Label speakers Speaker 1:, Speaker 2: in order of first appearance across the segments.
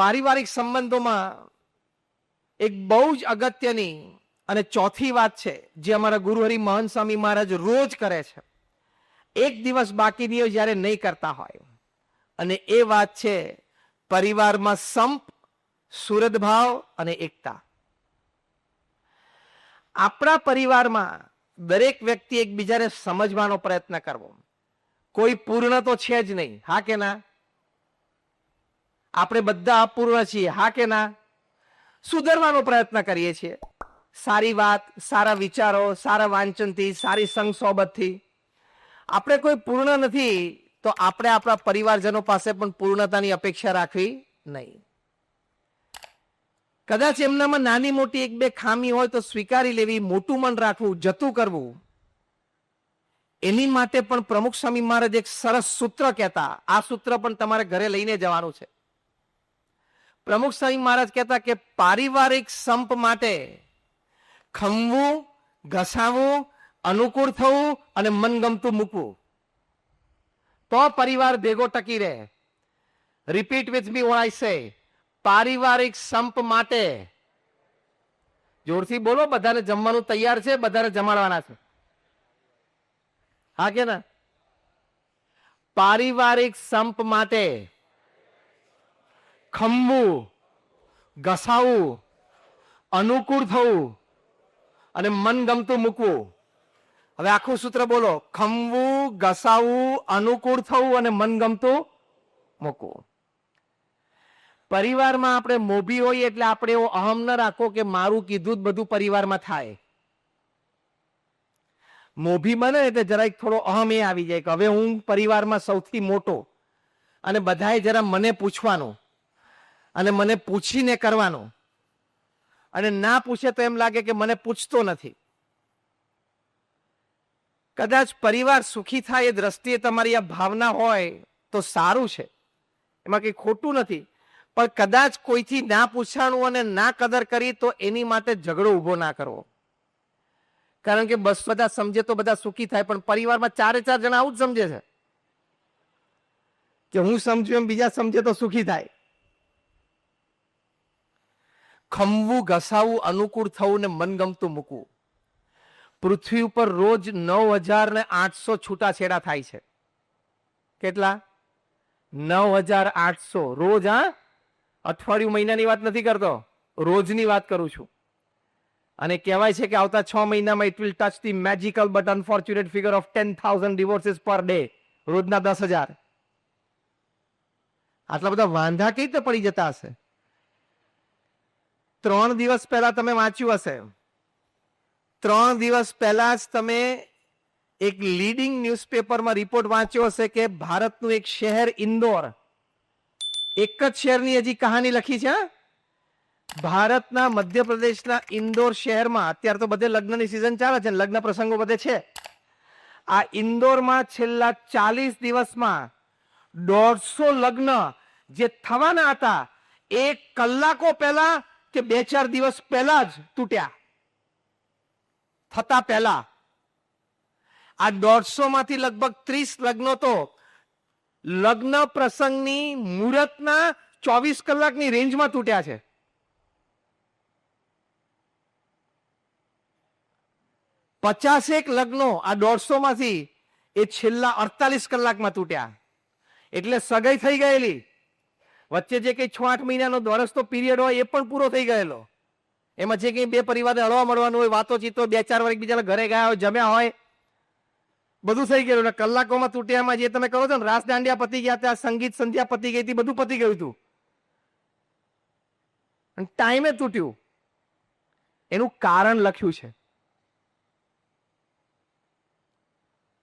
Speaker 1: પારિવારિક સંબંધોમાં એક બહુ જ અગત્યની અને ચોથી વાત છે, જે અમારા ગુરુહરિ મહંત સ્વામી મહારાજ રોજ કરે છે. એક દિવસ બાકીની જ્યારે નહીં કરતા હોય, અને એ વાત છે, પરિવારમાં સંપ સુરદભાવ અને એકતા. આપણા પરિવારમાં દરેક વ્યક્તિ એકબીજાને સમજવાનો પ્રયત્ન કરવો. કોઈ પૂર્ણ તો છે જ નહીં, હા કે ના? આપણે બધા અપૂર્ણ છીએ, હા કે ના? સુધરવાનો પ્રયત્ન કરીએ છીએ. સારી વાત, સારા વિચારો, સારા વાંચનથી, સારી સંગ સોબતથી. આપણે કોઈ પૂર્ણ નથી, તો આપણે આપણા પરિવારજનો પાસે પણ પૂર્ણતાની અપેક્ષા રાખવી નહીં. કદાચ એમનામાં નાની મોટી એક બે ખામી હોય તો સ્વીકારી લેવી, મોટું મન રાખવું, જતું કરવું. એની માટે પણ પ્રમુખ સ્વામી મહારાજ એક સરસ સૂત્ર કહેતા, આ સૂત્ર પણ તમારે ઘરે લઈને જવાનું છે. પ્રમુખ સ્વામી મહારાજ કહેતા કે પારિવારિક સંપ માટે ખમવું ઘસાવવું અનુકૂળ થવું અને મનગમતું મૂકવું. તો પરિવાર ભેગો ટકી રહે. Repeat with me what I say પારિવારિક સંપ માટે. જોરથી બોલો, બધાને જમવાનું તૈયાર છે, બધાને જમાડવાના છે. હા કે ના? પારિવારિક સંપ માટે. ખમવું ઘસાવું અનુકૂળ થવું અને મનગમતું મૂકવું. હવે આખું સૂત્ર બોલો, ખમવું ઘસાવવું અનુકૂળ થવું અને મનગમતું મૂકવું. પરિવારમાં આપણે મોભી હોઈએ એટલે આપણે એવો અહમ ન રાખો કે મારું કીધું જ બધું પરિવારમાં થાય. મોભી બને એટલે જરાક થોડો અહમ એ આવી જાય કે હવે હું પરિવારમાં સૌથી મોટો અને બધાએ જરા મને પૂછવાનું. અને મને પૂછીને કરવાનું. અને ના પૂછે તો એમ લાગે કે મને પૂછતો નથી. કદાચ પરિવાર સુખી થાય એ દ્રષ્ટિએ તમારી આ ભાવના હોય તો સારું છે. એમાં કંઈ ખોટું નથી. પણ કદાચ કોઈથી ના પૂછાણું અને ના કદર કરી તો એની માટે ઝઘડો ઊભો ના કરવો. કારણ કે બસ બધા સમજે તો બધા સુખી થાય, પણ પરિવારમાં ચારે ચાર જણા આવું જ સમજે છે. કે હું સમજુ એમ બીજા સમજે તો સુખી થાય. ખમવું, ઘસાવું, અનુકૂળ થવું ને મનગમતું મૂકવું. પૃથ્વી ઉપર રોજ નવ હજાર ને આઠસો છૂટાછેડા થાય છે. કેટલા? નવ હજાર આઠસો. રોજ, હા? અઠવાડિયું મહિનાની વાત નથી કરતો. રોજની વાત કરું છું. અને કહેવાય છે કે આવતા છ મહિનામાં it will touch the magical but unfortunate figure of ten thousand divorces per day રોજના દસ હજાર. આટલા બધા વાંધા કઈ રીતે પડી જતા હશે? ત્રણ દિવસ પહેલા તમે વાંચ્યું હશે. ત્રણ દિવસ પહેલા જ તમે એક લીડિંગ ન્યૂઝપેપરમાં રિપોર્ટ વાંચ્યો હશે કે ભારતનું એક શહેર ઇન્દોર. એક જ શહેરની હજી કહાની લખી છે ભારતના મધ્યપ્રદેશના ઇન્દોર શહેરમાં, અત્યારે તો બધે લગ્નની સિઝન ચાલે છે લગ્ન પ્રસંગો બધે છે. આ ઇન્દોરમાં છેલ્લા ચાલીસ દિવસમાં દોઢસો લગ્ન જે થવાના હતા એ કલાકો પહેલા કે બે ચાર દિવસ પહેલા જ તૂટ્યા. થતા પહેલા. આ દોઢસો માંથી લગભગ ત્રીસ લગ્નો તો લગ્ન પ્રસંગની મુહૂર્તના ચોવીસ કલાકની રેન્જમાં તૂટ્યા છે. પચાસેક લગ્નો આ દોઢસો માંથી એ છેલ્લા અડતાલીસ કલાકમાં તૂટ્યા. એટલે સગાઈ થઈ ગયેલી. વચ્ચે જે કઈ છ આઠ મહિનાનો વર્ષનો પીરિયડ હોય એ પણ પૂરો થઈ ગયેલો. એમાં જે કઈ બે પરિવારને હળવા મળવાનું હોય, વાતો ચીતો, બે ચાર વાર એકબીજાના ઘરે ગયા હોય, જમ્યા હોય, બધું થઈ ગયેલું. ને કલાકોમાં તૂટ્યામાં જે તમે કરો છો ને, રાસ દાંડિયા પતી ગયા ત્યાં, સંગીત સંધ્યા પતી ગઈ હતી, બધું પતી ગયું હતું. ટાઈમે તૂટ્યું. એનું કારણ લખ્યું છે.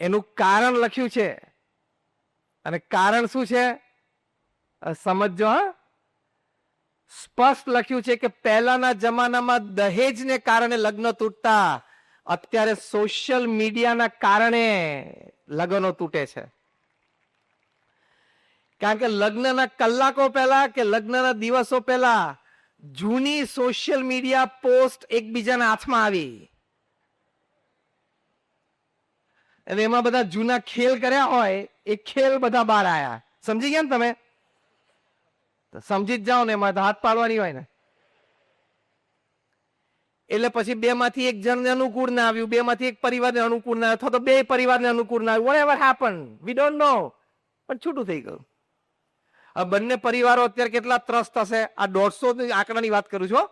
Speaker 1: એનું કારણ લખ્યું છે. અને કારણ શું છે? અ, સમજજો હા? સ્પષ્ટ લખ્યું છે કે પહેલાના જમાનામાં દહેજને કારણે લગ્ન તૂટતા અત્યારે સોશિયલ મીડિયાના કારણે લગ્નો તૂટે છે. કારણ કે લગ્નના કલાકો પહેલા કે લગ્નના દિવસો પહેલા જૂની સોશિયલ મીડિયા પોસ્ટ એકબીજાના હાથમાં આવી. અને એમાં બધા જૂના ખેલ કર્યા હોય એ ખેલ બધા બહાર આવ્યા સમજી ગયા ને તમે? તો સમજી જ જાઓ ને, એમાં તો હાથ પાડવાની હોય ને. એટલે પછી બે માંથી એક જણને અનુકૂળ ના આવ્યું બે માંથી એક પરિવારને અનુકૂળ ના અથવા તો બે પરિવારને અનુકૂળ ના આવ્યું whatever happen we don't know પણ છૂટું થઈ ગયું. આ બંને પરિવારો અત્યારે કેટલા ત્રસ્ત હશે? આ દોઢસો આંકડાની વાત કરું છું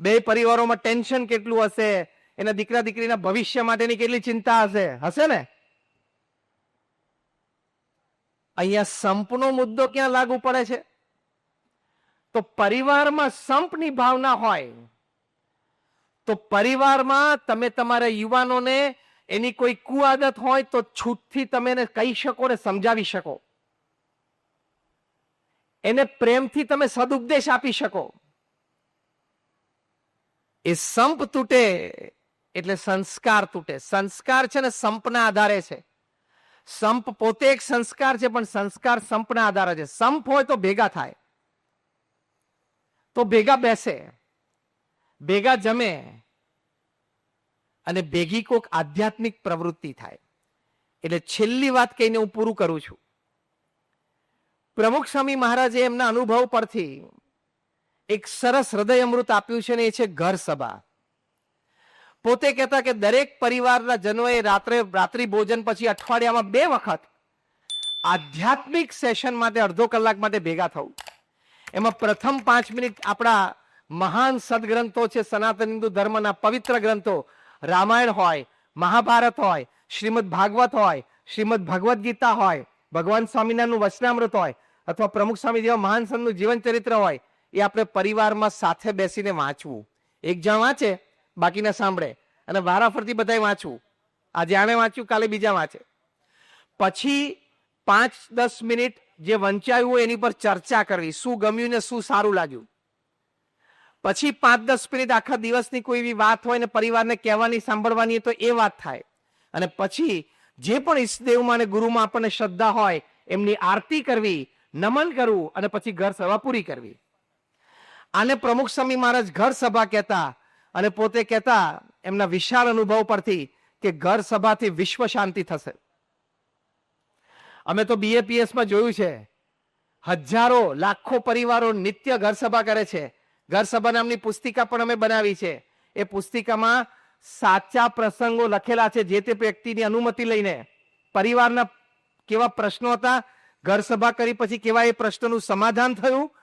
Speaker 1: બે પરિવારોમાં ટેન્શન કેટલું હશે? એના દીકરા દીકરીના ભવિષ્ય માટેની કેટલી ચિંતા હશે? હશે ને? અહીંયા સંપનો મુદ્દો ક્યાં લાગુ પડે છે? તો પરિવારમાં સંપની ભાવના હોય. તો પરિવારમાં તમે તમારા યુવાનોને એની કોઈ કુઆદત હોય તો છૂટથી તમે એને કહી શકો ને સમજાવી શકો. એને પ્રેમથી તમે સદુપદેશ આપી શકો. એ સંપ તૂટે એટલે સંસ્કાર તૂટે. સંસ્કાર છે ને સંપના આધારે છે. સંપ પોતે એક સંસ્કાર છે, પણ સંસ્કાર સંપના આધારે છે. સંપ હોય તો ભેગા થાય. તો ભેગા બેસે, ભેગા જમે અને ભેગી કોક આધ્યાત્મિક પ્રવૃત્તિ થાય. એટલે છેલ્લી વાત કહીને હું પૂરું કરું છું. પ્રમુખ સ્વામી મહારાજે એમના અનુભવ પરથી એક સરસ હૃદય અમૃત આપ્યું છે ને એ છે ઘર સભા. પોતે કહેતા કે દરેક પરિવારના જનોએ રાત્રે રાત્રિ ભોજન પછી અઠવાડિયામાં બે વખત આધ્યાત્મિક સેશન માટે અડધો કલાક માટે ભેગા થવું. એમાં પ્રથમ પાંચ મિનિટ આપણા મહાન સદગ્રંથો છે, સનાતન હિન્દુ ધર્મના પવિત્ર ગ્રંથો. રામાયણ હોય, મહાભારત હોય, શ્રીમદ ભાગવત હોય, શ્રીમદ ભગવદ્ ગીતા હોય, ભગવાન સ્વામિનારાયણનું વચનામૃત હોય, અથવા પ્રમુખ સ્વામી જેવા મહાન સંતનું જીવન ચરિત્ર હોય, એ આપણે પરિવારમાં સાથે બેસીને વાંચવું. એક જણ વાંચે, બાકીના સાંભળે. અને વારાફરતી બધાએ વાંચવું. આજે આણે વાંચ્યું, કાલે બીજા વાંચે. પછી પાંચ દસ મિનિટ જે વંચાયું હોય એની પર ચર્ચા કરવી. શું ગમ્યું ને શું સારું લાગ્યું? પછી પાંચ દસ મિનિટ આખા દિવસની કોઈ એવી વાત હોય ને પરિવારને કહેવાની, સાંભળવાની તો એ વાત થાય. અને પછી જે પણ ઈષ્ટદેવમાં અને ગુરુમાં આપણને શ્રદ્ધા હોય, એમની આરતી કરવી, નમન કરવું અને પછી ઘર સભા પૂરી કરવી. આને પ્રમુખ સ્વામી મહારાજ ઘર સભા કહેતા અને પોતે કહેતા એમના વિશાળ અનુભવ પરથી કે ઘર સભાથી વિશ્વ શાંતિ થશે. અમે તો બીએપીએસમાં જોયું છે. હજારો, લાખો પરિવારો નિત્ય ઘર સભા કરે છે. ઘર સભા નામની પુસ્તિકા પણ અમે બનાવી છે. એ પુસ્તિકામાં સાચા પ્રસંગો લખેલા છે જે તે વ્યક્તિની અનુમતિ લઈને. પરિવારના કેવા પ્રશ્નો હતા, ઘર સભા કરી પછી કેવા એ પ્રશ્નનું સમાધાન થયું,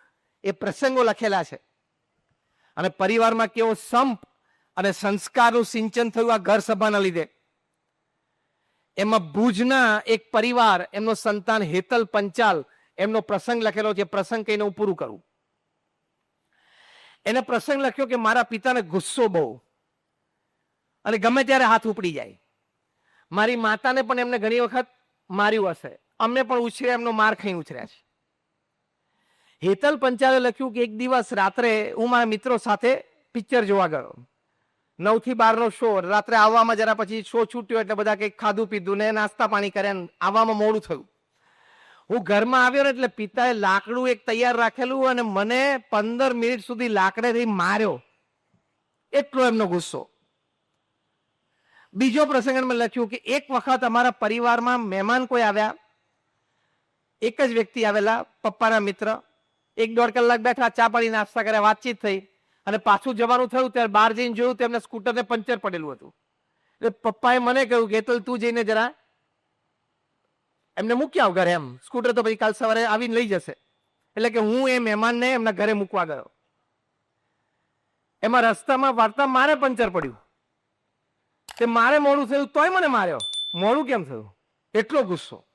Speaker 1: એ પ્રસંગો લખેલા છે. અને પરિવારમાં કેવો સંપ અને સંસ્કારનું સિંચન થયું આ ઘર સભાના લીધે. એમાં ભુજના એક પરિવાર, એમનો સંતાન હેતલ પંચાલ, એમનો પ્રસંગ લખેલો છે, પ્રસંગ કહીને હું પૂરું કરું. એને પ્રસંગ લખ્યો કે મારા પિતાને ગુસ્સો બહુ. અને ગમે ત્યારે હાથ ઉપડી જાય. મારી માતાને પણ એમને ઘણી વખત માર્યું હશે. અમને પણ ઉછર્યા, એમનો માર ખાઈ ઉછર્યા છે. હેતલ પંચાલે લખ્યું કે એક દિવસ રાત્રે હું મારા મિત્રો સાથે પિક્ચર જોવા ગયો. નવથી બાર નો શો રાત્રે આવવામાં જરા પછી શો છૂટ્યો એટલે બધા કંઈક ખાધું પીધું ને નાસ્તા પાણી કર્યા આવવામાં મોડું થયું. હું ઘરમાં આવ્યો ને એટલે પિતાએ લાકડું એક તૈયાર રાખેલું અને મને પંદર મિનિટ સુધી લાકડેથી માર્યો. એટલો એમનો ગુસ્સો. બીજો પ્રસંગ મેં લખ્યું કે એક વખત અમારા પરિવારમાં મહેમાન કોઈ આવ્યા. એક જ વ્યક્તિ આવેલા, પપ્પાના મિત્ર. એક દોઢ કલાક બેઠા, ચા પાણી, નાસ્તા કર્યા, વાતચીત થઈ. અને પાછું જવાનું થયું ત્યારે બહાર જઈને જોયું તો એમને સ્કૂટરને પંચર પડેલું હતું. એટલે પપ્પાએ મને કહ્યું કે હેતલ તું જઈને જરા એમને મૂકી આવ ઘરે એમ. સ્કૂટર તો પછી કાલ સવારે આવીને લઈ જશે. એટલે કે હું એ મહેમાનને એમના ઘરે મૂકવા ગયો. એમાં રસ્તામાં વાર્તા મારે પંચર પડ્યું. તે મારે મોડું થયું તોય મને માર્યો. મોડું કેમ થયું? એટલો ગુસ્સો.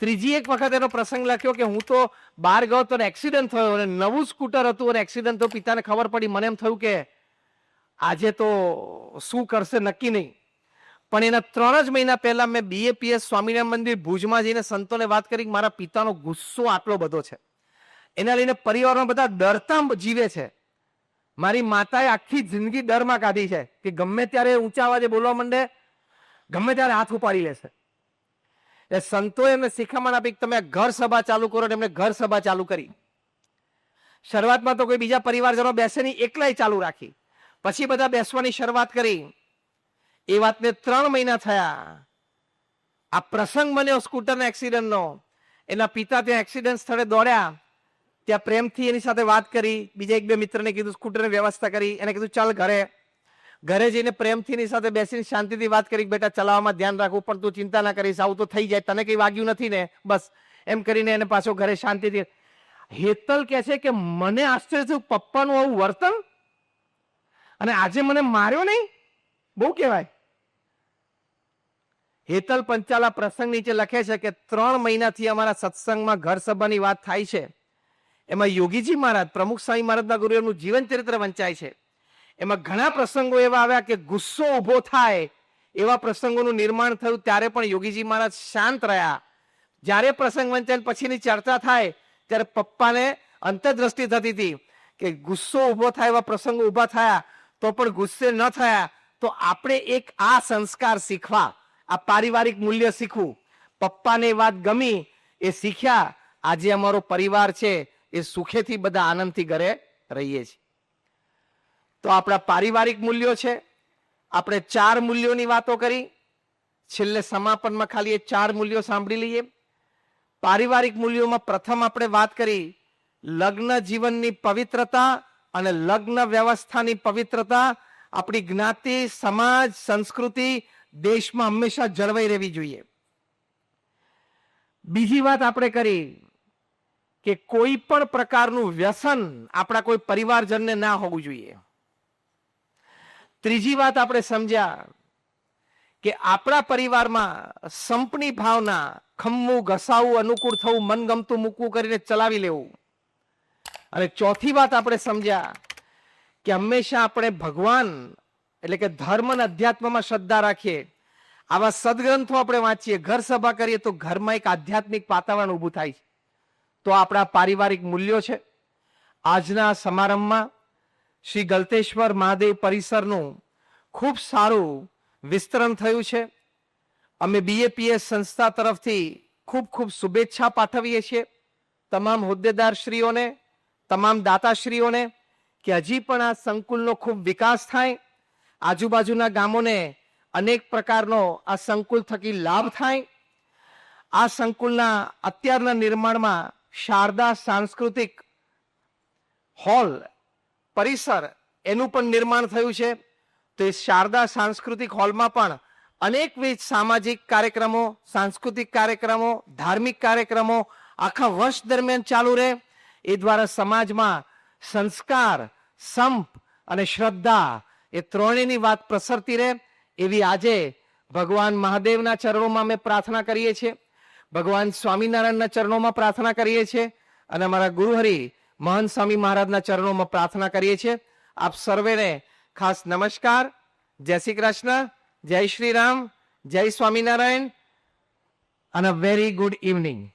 Speaker 1: ત્રીજી એક વખત એનો પ્રસંગ લખ્યો કે હું તો બહાર ગયો તો એક્સિડન્ટ થયો અને નવું સ્કૂટર હતું અને એક્સિડન્ટ તો પિતાને ખબર પડી, મને એમ થયું કે આજે તો શું કરશે, નક્કી નહીં. પણ એના ત્રણ જ મહિના પહેલા મેં બીએપીએસ સ્વામિનારાયણ મંદિર ભુજમાં જઈને સંતોને વાત કરી મારા પિતાનો ગુસ્સો આટલો બધો છે. એના લઈને પરિવારમાં બધા ડરતા જીવે છે. મારી માતાએ આખી જિંદગી ડરમાં કાઢી છે કે ગમે ત્યારે ઊંચા અવાજે બોલવા માંડે, ગમે ત્યારે હાથ ઉપાડી લેશે. એટલે સંતોએ એમને શિખામણ આપી તમે ઘર સભા ચાલુ કરો ને એમને ઘર સભા ચાલુ કરી. શરૂઆતમાં તો કોઈ બીજા પરિવારજનો બેસે નહીં, એકલાય ચાલુ રાખી. પછી બધા બેસવાની શરૂઆત કરી. એ વાતને ત્રણ મહિના થયા. આ પ્રસંગ બન્યો સ્કૂટરના એક્સિડન્ટનો. એના પિતા ત્યાં એક્સિડન્ટ સ્થળે દોડ્યા. ત્યાં પ્રેમથી એની સાથે વાત કરી. બીજા એક બે મિત્રને કીધું, સ્કૂટરની વ્યવસ્થા કરી. એને કીધું, ચાલ ઘરે. ઘરે જઈને પ્રેમથી ની સાથે બેસીને શાંતિથી વાત કરી બેટા ચલાવવામાં ધ્યાન રાખવું, પણ તું ચિંતા ના કરીશ, આવું તો થઈ જાય, તને કઈ વાગ્યું નથી ને? બસ. એમ કરીને એને પાછો ઘરે શાંતિથી હેતલ કહે છે કે મને આશ્ચર્ય થયું, પપ્પાનું આવું વર્તન? અને આજે મને માર્યો નહીં? બહુ કહેવાય. હેતલ પંચાલા પ્રસંગ નીચે લખે છે કે ત્રણ મહિનાથી અમારા સત્સંગમાં ઘર સભાની વાત થાય છે. એમાં યોગીજી મહારાજ, પ્રમુખ સ્વામી મહારાજના ગુરુનું જીવન ચરિત્ર વંચાય છે. એમાં ઘણા પ્રસંગો એવા આવ્યા કે ગુસ્સો ઊભો થાય એવા પ્રસંગોનું નિર્માણ થયું. ત્યારે પણ યોગીજી મહારાજ શાંત રહ્યા. જ્યારે પ્રસંગ વંચન પછીની ચર્ચા થાય, ત્યારે પપ્પાને અંતરદ્રષ્ટિ થતી હતી કે ગુસ્સો ઊભો થાય એવા પ્રસંગો ઊભા થયા, તો પણ ગુસ્સે ન થયા. તો આપણે એક આ સંસ્કાર શીખવા, આ પારિવારિક મૂલ્ય શીખવું. પપ્પાને વાત ગમી, એ શીખ્યા. આજે અમારો પરિવાર છે, એ સુખેથી બધા આનંદથી ઘરે રહીએ છીએ. તો આપણા પારિવારિક મૂલ્યો છે. આપણે ચાર મૂલ્યોની વાતો કરી. છેલ્લે સમાપનમાં ખાલી એ ચાર મૂલ્યો સાંભળી લઈએ. પારિવારિક મૂલ્યોમાં પ્રથમ આપણે વાત કરી લગ્ન જીવનની પવિત્રતા અને લગ્ન વ્યવસ્થાની પવિત્રતા. આપણી જ્ઞાતિ, સમાજ, સંસ્કૃતિ દેશમાં હંમેશા જળવાઈ રહેવી જોઈએ. બીજી વાત આપણે કરી કે કોઈ પણ પ્રકારનું વ્યસન આપણા કોઈ પરિવારજનને ના હોવું જોઈએ. ત્રીજી વાત આપણે સમજ્યા કે આપણા પરિવારમાં સંપની ભાવના ખમવું ઘસાવું, અનુકૂળ થવું, મનગમતું મૂકવું કરીને ચલાવી લેવું. અને ચોથી વાત આપણે સમજ્યા કે હંમેશા આપણે ભગવાન એટલે કે ધર્મ અને અધ્યાત્મમાં શ્રદ્ધા રાખીએ. આવા સદગ્રંથો આપણે વાંચીએ. ઘર સભા કરીએ તો ઘરમાં એક આધ્યાત્મિક વાતાવરણ ઊભું થાય છે. તો આપણા પારિવારિક મૂલ્યો છે. આજના સમારંભમાં શ્રી ગલતેશ્વર મહાદેવ પરિસરનું ખૂબ સારું વિસ્તરણ થયું છે. અમે બીએપીએસ સંસ્થા તરફથી ખૂબ ખૂબ શુભેચ્છા પાઠવીએ છીએ. તમામ હોદ્દેદારશ્રીઓને, તમામ દાતાશ્રીઓને કે હજી પણ આ સંકુલનો ખૂબ વિકાસ થાય, આજુબાજુના ગામોને અનેક પ્રકારનો આ સંકુલ થકી લાભ થાય. આ સંકુલના અત્યારના નિર્માણમાં શારદા સાંસ્કૃતિક હોલ પરિસર એનું પણ નિર્માણ થયું છે. તો એ શારદા સાંસ્કૃતિક હોલમાં પણ અનેકવિધ સામાજિક કાર્યક્રમો, સાંસ્કૃતિક કાર્યક્રમો, ધાર્મિક કાર્યક્રમો આખા વર્ષ દરમિયાન ચાલુ રહે. એ દ્વારા સમાજમાં સંસ્કાર, સંપ અને શ્રદ્ધા એ ત્રણેયની વાત પ્રસરતી રહે. એવી આજે ભગવાન મહાદેવના ચરણોમાં અમે પ્રાર્થના કરીએ છીએ. ભગવાન સ્વામિનારાયણના ચરણોમાં પ્રાર્થના કરીએ છીએ. અને અમારા ગુરુહરિ મહંત સ્વામી મહારાજના ચરણોમાં પ્રાર્થના કરીએ છીએ. આપ સર્વેને ખાસ નમસ્કાર. જય શ્રી કૃષ્ણ. જય શ્રી રામ. જય સ્વામિનારાયણ. અને વેરી ગુડ ઇવનિંગ